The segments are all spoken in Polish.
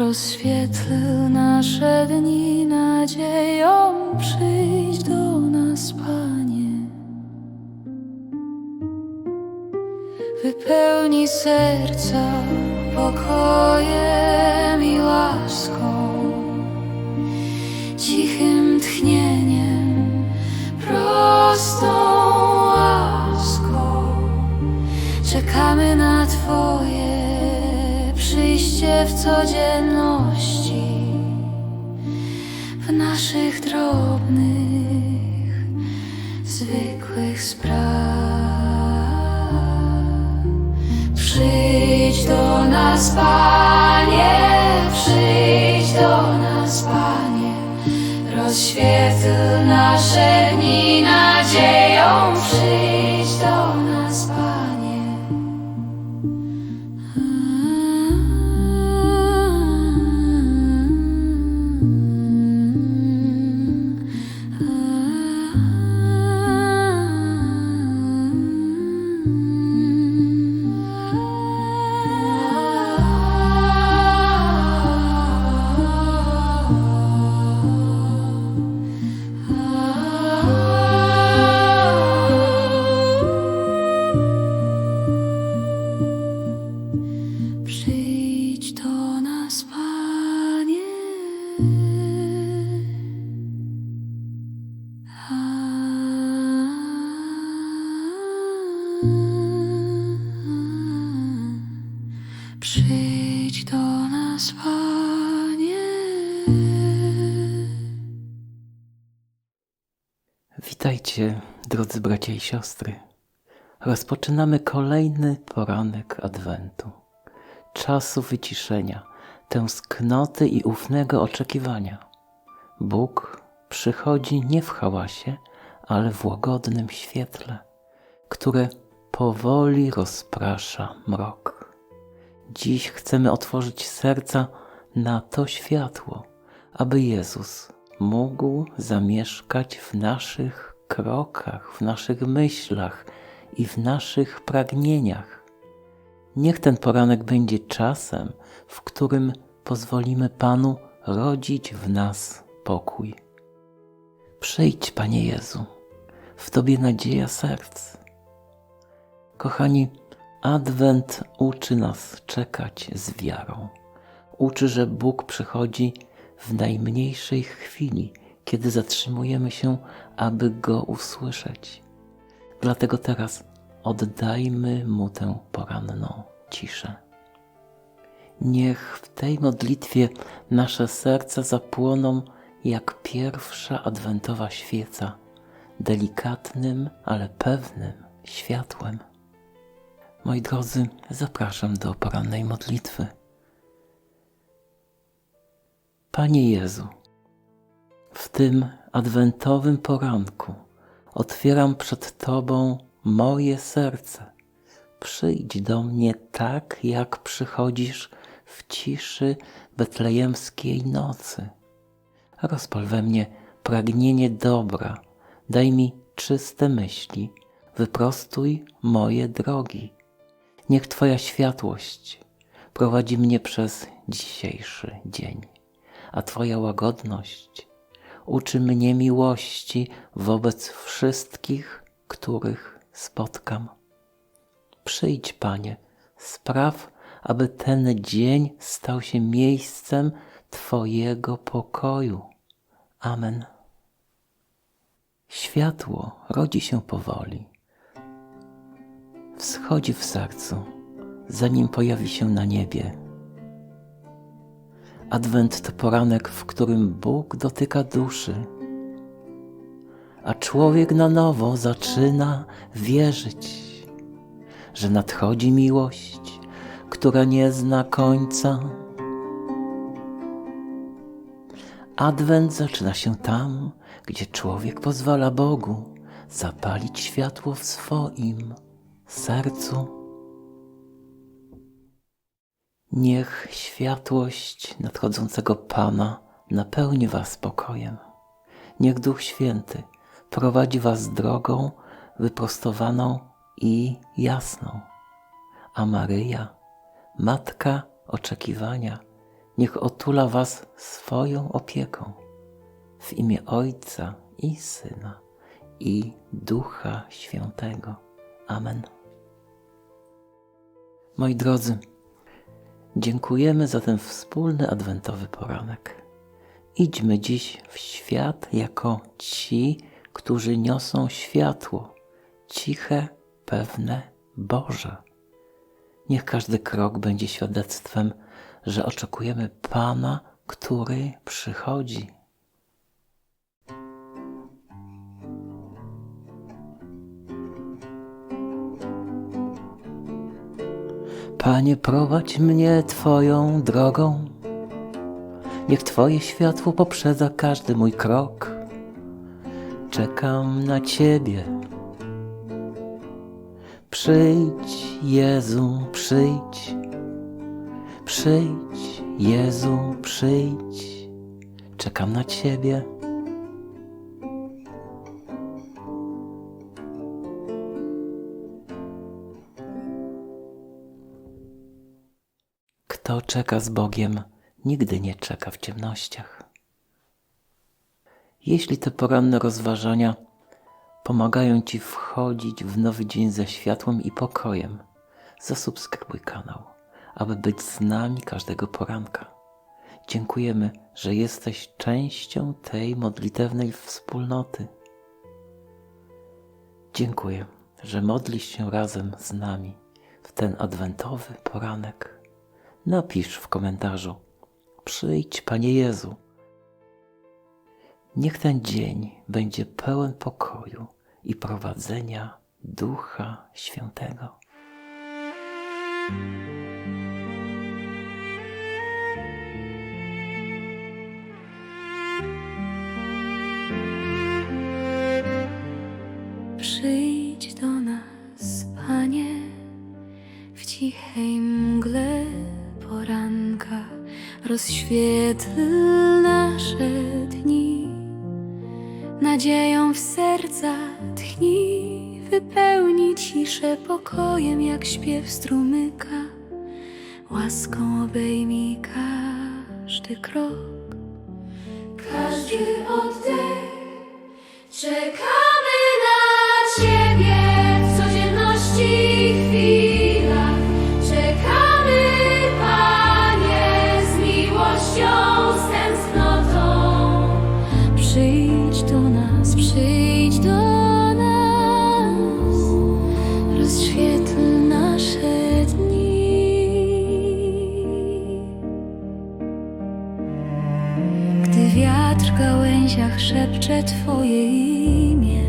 rozświetl nasze dni nadzieją, przyjdź do nas, Panie. Wypełnij serca pokojem i łaską, cichym tchnieniem, w codzienności, w naszych drobnych, zwykłych spraw. Przyjdź do nas, Panie, przyjdź do nas, Panie, rozświetl nasze dni nadzieją, Witajcie, drodzy bracia i siostry. Rozpoczynamy kolejny poranek Adwentu. Czasu wyciszenia, tęsknoty i ufnego oczekiwania. Bóg przychodzi nie w hałasie, ale w łagodnym świetle, które powoli rozprasza mrok. Dziś chcemy otworzyć serca na to światło, aby Jezus mógł zamieszkać w naszych krokach, w naszych myślach i w naszych pragnieniach. Niech ten poranek będzie czasem, w którym pozwolimy Panu rodzić w nas pokój. Przyjdź, Panie Jezu, w Tobie nadzieja serc. Kochani, Adwent uczy nas czekać z wiarą. Uczy, że Bóg przychodzi w najmniejszej chwili, kiedy zatrzymujemy się, aby Go usłyszeć. Dlatego teraz oddajmy Mu tę poranną ciszę. Niech w tej modlitwie nasze serca zapłoną jak pierwsza adwentowa świeca, delikatnym, ale pewnym światłem. Moi drodzy, zapraszam do porannej modlitwy. Panie Jezu, w tym adwentowym poranku otwieram przed Tobą moje serce. Przyjdź do mnie tak, jak przychodzisz w ciszy betlejemskiej nocy. Rozpal we mnie pragnienie dobra, daj mi czyste myśli, wyprostuj moje drogi. Niech Twoja światłość prowadzi mnie przez dzisiejszy dzień, a Twoja łagodność uczy mnie miłości wobec wszystkich, których spotkam. Przyjdź, Panie, spraw, aby ten dzień stał się miejscem Twojego pokoju. Amen. Światło rodzi się powoli. Wschodzi w sercu, zanim pojawi się na niebie. Adwent to poranek, w którym Bóg dotyka duszy, a człowiek na nowo zaczyna wierzyć, że nadchodzi miłość, która nie zna końca. Adwent zaczyna się tam, gdzie człowiek pozwala Bogu zapalić światło w swoim sercu. Niech światłość nadchodzącego Pana napełni Was spokojem. Niech Duch Święty prowadzi Was drogą wyprostowaną i jasną. A Maryja, Matka oczekiwania, niech otula Was swoją opieką. W imię Ojca i Syna i Ducha Świętego. Amen. Moi drodzy, dziękujemy za ten wspólny adwentowy poranek. Idźmy dziś w świat jako ci, którzy niosą światło, ciche, pewne, Boże. Niech każdy krok będzie świadectwem, że oczekujemy Pana, który przychodzi. Panie, prowadź mnie Twoją drogą. Niech Twoje światło poprzedza każdy mój krok. Czekam na Ciebie. Przyjdź, Jezu, przyjdź. Przyjdź, Jezu, przyjdź. Czekam na Ciebie. Kto czeka z Bogiem, nigdy nie czeka w ciemnościach. Jeśli te poranne rozważania pomagają Ci wchodzić w nowy dzień ze światłem i pokojem, zasubskrybuj kanał, aby być z nami każdego poranka. Dziękujemy, że jesteś częścią tej modlitewnej wspólnoty. Dziękuję, że modlisz się razem z nami w ten adwentowy poranek. Napisz w komentarzu: Przyjdź, Panie Jezu. Niech ten dzień będzie pełen pokoju i prowadzenia Ducha Świętego. Rozświetl nasze dni. Nadzieją w serca tchnij, wypełni ciszę pokojem, jak śpiew strumyka. Łaską obejmij każdy krok, każdy oddech. Czekamy przyjdź do nas, rozświetl nasze dni. Gdy wiatr w gałęziach szepcze Twoje imię,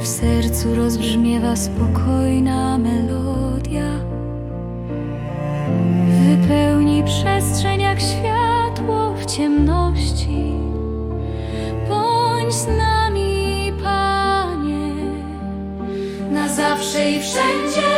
w sercu rozbrzmiewa spokojna melodia. Wypełni przestrzeń jak światło w ciemności. I wszędzie.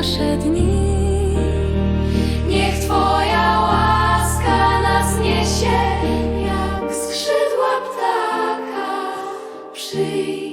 Nasze dni. Niech Twoja łaska nas niesie jak skrzydła ptaka. Przyjdź,